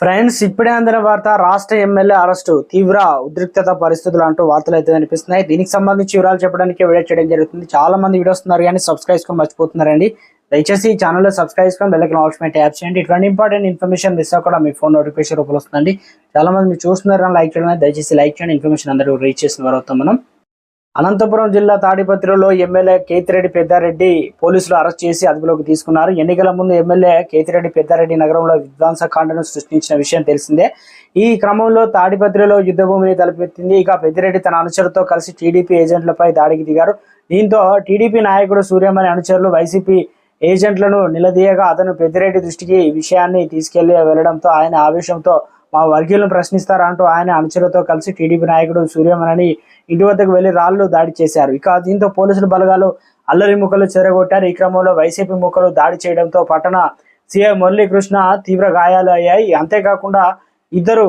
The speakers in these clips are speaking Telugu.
ఫ్రెండ్స్ ఇప్పుడే అందిన వార్త రాష్ట్ర ఎమ్మెల్యే అరెస్టు. తీవ్ర ఉద్రిక్తత పరిస్థితులు అంటూ వార్తలు అయితే కనిపిస్తున్నాయి దీనికి సంబంధించి వివరాలు చెప్పడానికి వీడియో చేయడం జరుగుతుంది. చాలా మంది వీడియోస్ ఉన్నారు కానీ సబ్స్క్రైబ్ చేసుకొని మర్చిపోతున్నారండి. దయచేసి ఈ ఛానల్లో సబ్స్క్రైబ్ చేసుకొని బెల్లకి ఆప్షన్ యాప్ చేయండి. ఇటువంటి ఇంపార్టెంట్ ఇన్ఫర్మేషన్ మిస్ అవ్వకుండా మీ ఫోన్ నోటిఫికేషన్ రూపంలో వస్తుందండి. చాలా మంది మీరు చూస్తున్నారు లైక్ చేయడం దయచేసి లైక్ చేయండి. ఇన్ఫర్మేషన్ అందరూ రీచ్ చేసిన వారు అవుతాం మనం. అనంతపురం జిల్లా తాడిపత్రిలో ఎమ్మెల్యే కేతిరెడ్డి పెద్దారెడ్డి పోలీసులు అరెస్ట్ చేసి అదుపులోకి తీసుకున్నారు. ఎన్నికల ముందు ఎమ్మెల్యే కేతిరెడ్డి పెద్దారెడ్డి నగరంలో విధ్వంసకాండను సృష్టించిన విషయం తెలిసిందే. ఈ క్రమంలో తాడిపత్రిలో యుద్ధభూమిని తలపెత్తింది ఇక పెద్దిరెడ్డి తన అనుచరులతో కలిసి టీడీపీ ఏజెంట్లపై దాడికి దిగారు. దీంతో టీడీపీ నాయకుడు సూర్యమణి అనుచరులు వైసీపీ ఏజెంట్లను నిలదీయగా అతను పెద్దిరెడ్డి దృష్టికి ఈ విషయాన్ని తీసుకెళ్ళి వెళ్ళడంతో ఆయన ఆవేశంతో మా వర్గీయులను ప్రశ్నిస్తారా అంటూ ఆయన అనుచరులతో కలిసి టీడీపీ నాయకుడు సూర్యమణిని ఇంటి వద్దకు వెళ్ళి రాళ్ళు దాడి చేశారు. ఇక దీంతో పోలీసులు బలగాలు అల్లరి ముక్కలు చెరగొట్టారు. ఈ క్రమంలో వైసీపీ ముక్కలు దాడి చేయడంతో పట్టణ సీఐ మురళీకృష్ణ తీవ్ర గాయాలు అయ్యాయి. అంతేకాకుండా ఇద్దరు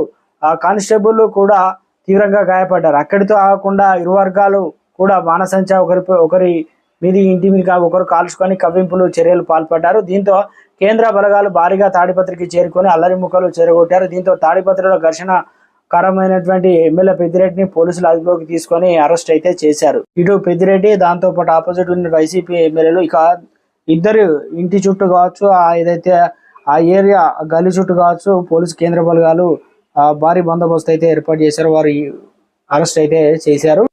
కానిస్టేబుల్ కూడా తీవ్రంగా గాయపడ్డారు. అక్కడితో ఆగకుండా ఇరు వర్గాలు కూడా బాణసంచా ఒకరి ఒకరి మీది ఇంటి మీద ఒకరు కాల్చుకొని కవ్వింపులు చర్యలు పాల్పడ్డారు. దీంతో కేంద్ర బలగాలు భారీగా తాడిపత్రికి చేరుకొని అల్లరి ముక్కలు చెరగొట్టారు. దీంతో తాడిపత్రిలో ఘర్షణ కరమైనటువంటి ఎమ్మెల్యే పెద్దిరెడ్డిని పోలీసులు అదుపులోకి తీసుకొని అరెస్ట్ అయితే చేశారు. ఇటు పెద్దిరెడ్డి దాంతో పాటు ఆపోజిట్ ఉన్న వైసీపీ ఎమ్మెల్యేలు ఇక ఇద్దరు ఇంటి చుట్టూ కావచ్చు ఆ ఏదైతే ఆ ఏరియా గల్లీ చుట్టూ కావచ్చు పోలీసు కేంద్ర బలగాలు ఆ భారీ బందోబస్తు అయితే ఏర్పాటు చేశారు. వారు అరెస్ట్ అయితే చేశారు.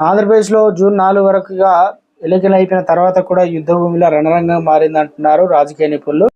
ఆంధ్రప్రదేశ్లో జూన్ నాలుగు వరకుగా ఎన్నికలు అయిపోయిన తర్వాత కూడా యుద్ధ భూమిలో రణరంగం మారిందంటున్నారు రాజకీయ నిపుణులు.